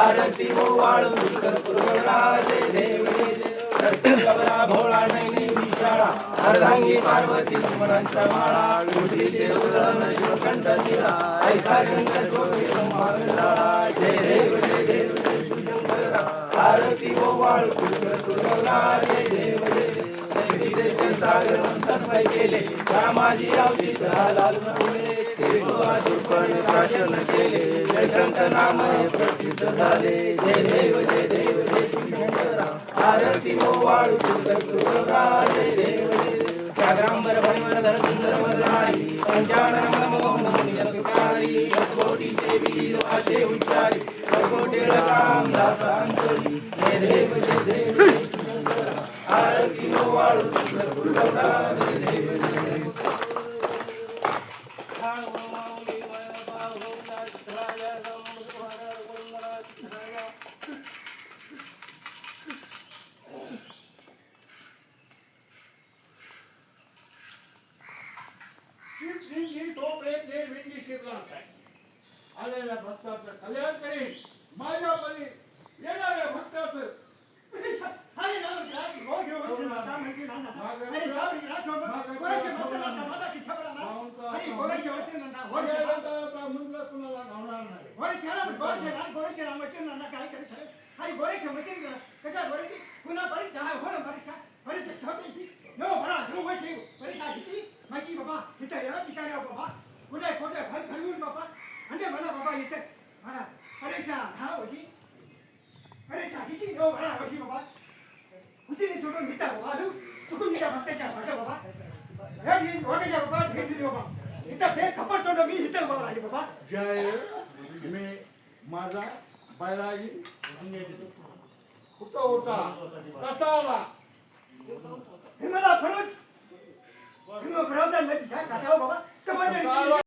आरती हो वाळू जय देव जय देव रस्ते भोळा नैनी विशाळा. अर्धांगी पार्वती सुमनांच्या माळा. कुठीचे उदन शिवखंड दिला ऐसा शंकर गोविंद मंगळा जय देव जय देव जय शिवशंकरा आरती हो वाळू जय देव जय देव सागर मंथन केले रामाजी रावजी झाला नवले पण शासन केले नाम प्रसिद्ध झाले जय देव जय देव जय शिवशंकरा वाळू जय देव जागरांबर धर सुंदर मल्हारी पंचानन मोहनी कोटीचे उच्चारी राम दास अंतरी जय देव जय देव आरती वाळू शिवलिंगी टोपे ते विंगी शिरलाट आहे आलेल्या भक्ताचं कल्याण करीन माझ्या परी येणाऱ्या भक्ताचं भगवंताचा मंत्र कुणाला घावणार नाही बाबा 我来搞点很很稳爸爸，俺这完了爸爸也在，完了，俺这下他我去，俺这下去给我完了我去爸爸，我现在手中没带爸爸都，这个没带爸爸带爸爸爸爸，俺你我给家爸爸给你爸爸，你带带可不走到米带爸爸来爸爸。જાય મેં મારા બાયરાજી ઉતા ઉતા કસાલા હિમલા ફરજ